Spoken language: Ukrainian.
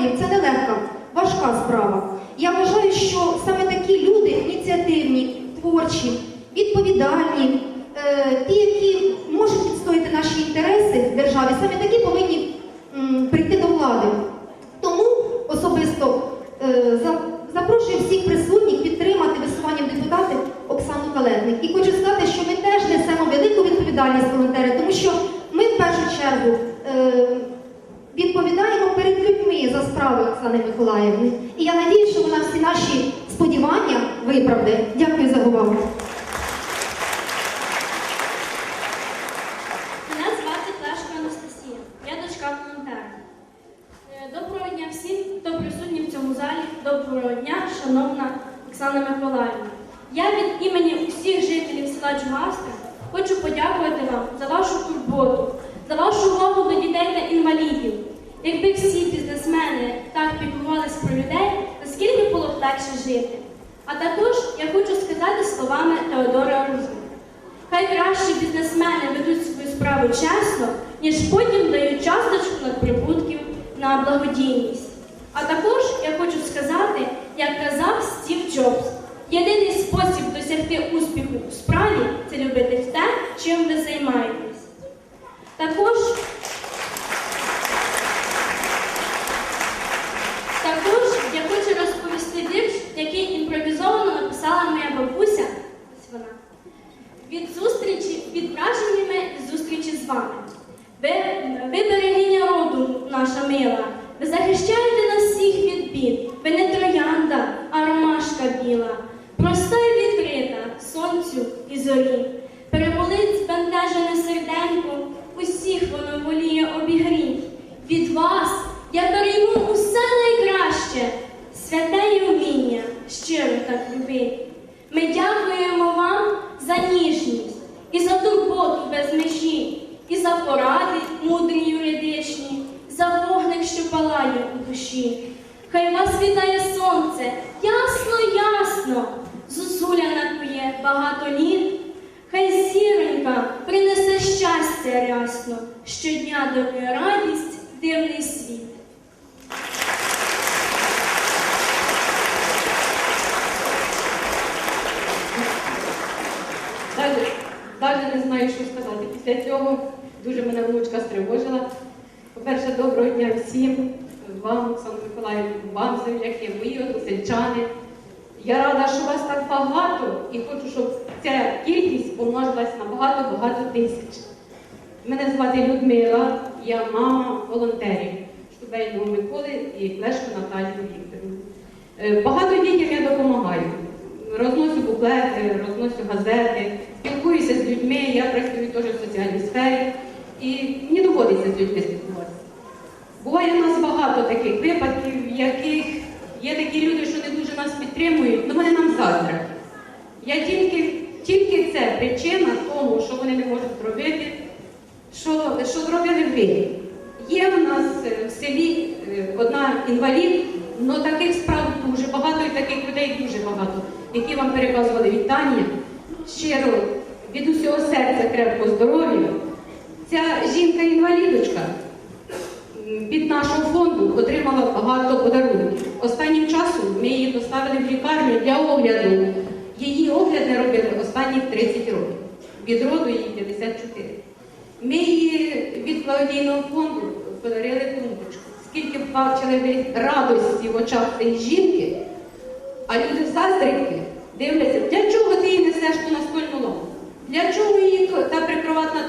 Миколаївні це нелегка, важка справа. Я вважаю, що саме такі люди ініціативні, творчі, відповідальні, е, ті, які можуть відстояти наші інтереси в державі, саме такі повинні м, прийти до влади. Тому особисто е, за- запрошую всіх присутніх підтримати висуванням депутати Оксану Калетник. І хочу сказати, що ми теж несемо велику відповідальність волонтери, тому що ми в першу чергу е, за справи Оксани Миколаївни. І я надію, що вона всі наші сподівання виправдає. Дякую за увагу. Мене звати Клешко Анастасія, я дочка волонтера. Е, Доброго дня всім, хто присутній в цьому залі. Доброго дня, шановна Оксана Миколаївна. Я від імені усіх жителів села Джугавська хочу подякувати вам за вашу турботу, за вашу увагу до дітей та інвалідів. Якби всі бізнесмени так піклувались про людей, наскільки було б легше жити. А також я хочу сказати словами Теодора Рузвельта. Хай кращі бізнесмени ведуть свою справу чесно, ніж потім дають часточку надприбутків на благодійність. А також я хочу сказати, як казав Стів Джобс, єдиний спосіб досягти успіху у справі це любити те, чим ви займаєтесь. Також, також я хочу розповісти вірш, який імпровізовано написала моя бабуся. Ось вона від зустрічі, від враженнями зустрічі з вами. Ви, ви берегиня роду, наша мила. Ви захищаєте нас всіх від бід. Ви не троянда, а ромашка біла. Проста і відкрита сонцю і зорі. Переболить збентежене серденько, усіх воно воліє обігріть. Від вас я перейму усе найкраще, святе й уміння, щиро так любити. Ми дякуємо вам за ніжність і за турботу без межі, і за поради мудрі юридичні, за вогник, що палає у душі. Хай вас вітає сонце, ясно, ясно, зозуля накує багато літ. Хай зіронька принесе щастя рясно, щодня дарує радість, дивний світ. Далі не знаю, що сказати. Після цього дуже мене внучка стривожила. По-перше, доброго дня всім, вам, Оксана Миколаївна, вам, земляки, мої односельчани. Я рада, що вас так багато і хочу, щоб ця кількість помножилась на багато-багато тисяч. Мене звати Людмила, я мама волонтерів Штубельного Миколи і Клешко Наталії Вікторівни. Е, Багато дітям я допомагаю. Розносю буклети, розносю газети, спілкуюся з людьми, я працюю теж в соціальній сфері, і мені доводиться з людьми спілкуватися. Буває в нас багато таких випадків, в яких є такі люди, що не дуже нас підтримують, але вони нам заздрять. Я тільки, тільки це причина тому, що вони не можуть зробити, що, що зробили ви. Є в нас е, в селі е, одна інвалід, але таких справ дуже багато і таких людей дуже багато, які вам переказували вітання. Щиро від усього серця крепкого здоров'я. Ця жінка-інвалідочка м, від нашого фонду отримала багато подарунків. Останнім часом ми її доставили в лікарню для огляду. Її огляд не робили останні 30 років. Від роду їй 54. Ми її від благодійного фонду подарили тумбочку. Скільки бачили ви радості в очах цієї жінки, а люди заздрики дивляться, для чого ти її несеш ту настольну лампу? Для чого її та прикроватна